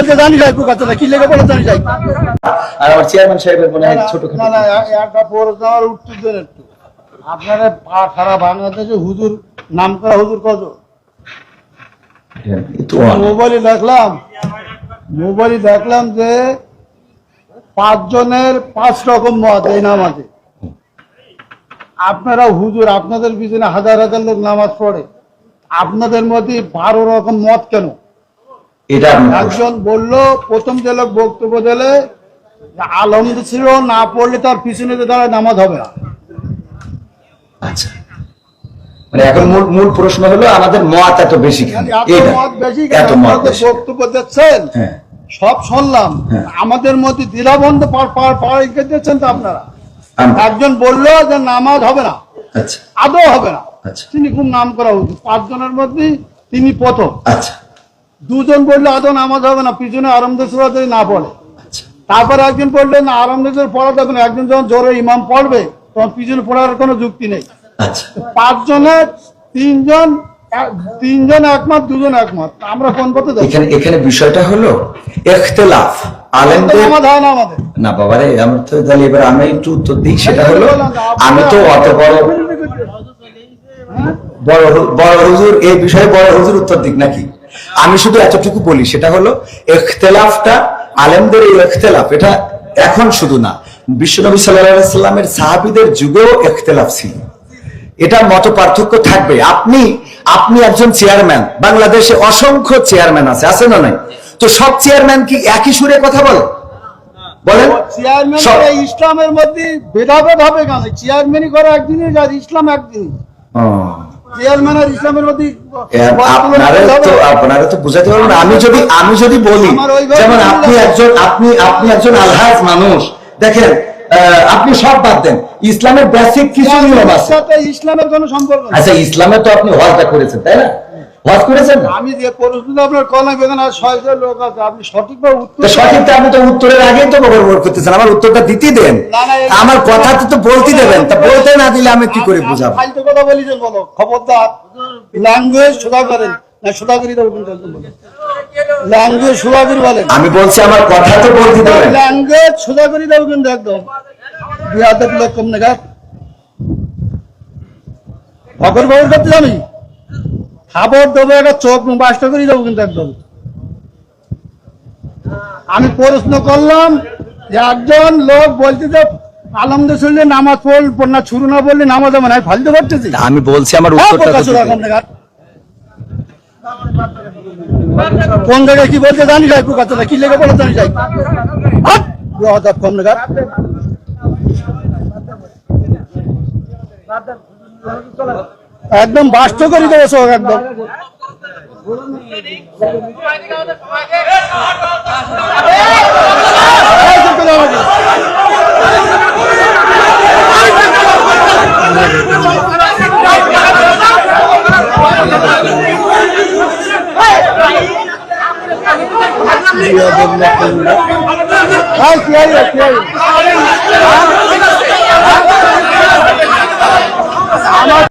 বলতে জানি যাই কি লেগে বলে জানি যাই। আর আমার চেয়ারম্যান সাহেবের মনে হয় ছোট না না একটা উত্তর দেন একটু। আপনারা সারা বাংলাদেশে হুজুর নাম করা হুজুর কত? মোবাইলে দেখলাম মোবাইলে দেখলাম যে পাঁচজনের পাঁচ রকম মত এই নামাজে। আপনারা হুজুর আপনাদের পিছনে হাজার হাজার লোক নামাজ পড়ে। আপনাদের মধ্যে বারো রকম মত কেন? এটা একজন বলল প্রথম যে লোক বক্তব্য দিলে আলমদ ছিল না পড়লে তার পিছনে দাঁড়ায় নামাজ হবে না। আচ্ছা। মানে এখন মূল মূল প্রশ্ন হলো আমাদের মত এত বেশি কেন? এত মত বেশি এত কেন? মত আপনারা তো বেশি বক্তব্য দিচ্ছেন। হ্যাঁ। সব শুনলাম। হ্যাঁ। আমাদের মধ্যে দিচ্ছেন তো আপনারা। একজন বলল যে নামাজ হবে না। আচ্ছা। আদৌ হবে না। আচ্ছা। তিনি খুব নাম করা উচিত। পাঁচজনের মধ্যে তিনি প্রথম। আচ্ছা। দুজন বলল আদৌ নামাজ হবে না পিছনে আরামদের সুরা যদি না পড়ে। আচ্ছা। তারপরে একজন বলল না আরামদের পড়া দেখুন একজন যখন জোরে ইমাম পড়বে তখন পিছনে পড়ার কোনো যুক্তি নেই। আচ্ছা। পাঁচজনের তিনজন তিনজন একমত দুজন একমত আমরা কোন পথে এখানে এখানে বিষয়টা হলো এখতেলাফ। আলেমদের নামাজ হয় না আমাদের। বাবারে আমার তো তাহলে এবার আমি একটু উত্তর দিই সেটা হলো আমি তো অত বড় বড় বড় হুজুর এই বিষয়ে বড় হুজুর উত্তর দিক নাকি? আমি শুধু এতটুকু বলি সেটা হলো এখতেলাফটা আলেমদের এই এখতেলাফ এটা এখন শুধু না। বিশ্বনবী সাল্লাহ সাল্লামের সাহাবিদের যুগেও এখতেলাফ ছিল। এটা মত পার্থক্য থাকবে। আপনি আপনি একজন চেয়ারম্যান বাংলাদেশে অসংখ্য চেয়ারম্যান আছে আছে না নাই? তো সব চেয়ারম্যান কি একই সুরে কথা বলে? বলেন। চেয়ারম্যান ইসলামের মধ্যে ভেদাভেদ হবে কেন? চেয়ারম্যানই করে একদিনই ইসলাম একদিনই ও, চেয়ারম্যান আর ইসলামের আপনারা তো বুঝাতে পারবেন আমি যদি আমি যদি বলি আমার ওই ঘরে যেমন আপনি যাবে। একজন আপনি আপনি একজন আলহাজ মানুষ। দেখেন আহ, আপনি সব বাদ দেন। ইসলামের বেসিক কিছু নিয়ম আছে। ইসলামের কোনো সম্পর্ক আচ্ছা ইসলামে তো আপনি হজটা করেছেন তাই না? হজ করেছেন আমি যে আপনার ছয়জন লোক আছে আপনি সঠিকভাবে উত্তর তো সঠিকটা আপনি তো উত্তরের আগেই তো বকর করতেছেন আমার উত্তরটা দিতে দেন। আমার কথা তো বলতে দেবেন তা বলতে না দিলে আমি কি করে বুঝাবো? ফালতু কথা বলিছেন বলো খবরদার। ল্যাঙ্গুয়েজ সোজা করেন না সোজা করি কিন্তু ল্যাঙ্গুয়েজ সোজা করি বলেন। আমি বলছি আমার কথা তো বলতে দেবেন। ল্যাঙ্গুয়েজ সোজা করি দেবো কিন্তু একদম। দুই হাজার লোক কম নেগা খবর খবর করতে জানি? খাবার দেবো একটা চোখ বাসটা করে দেবো কিন্তু একদম। আমি প্রশ্ন করলাম যে একজন লোক বলতে যে আলমদের শুনলে নামাজ পড় না ছুরু না বললে নামাজ না আমি ফালতু করতেছি আমি বলছি আমার হ্যাঁ, উত্তরটা। কোন জায়গায় কি বলতে জানি যাই না কি লেগে বলে জানি যাই নেগা একদম বাস্ত করে দেবো সব একদম। হ্যাঁ, কি হইল? আমার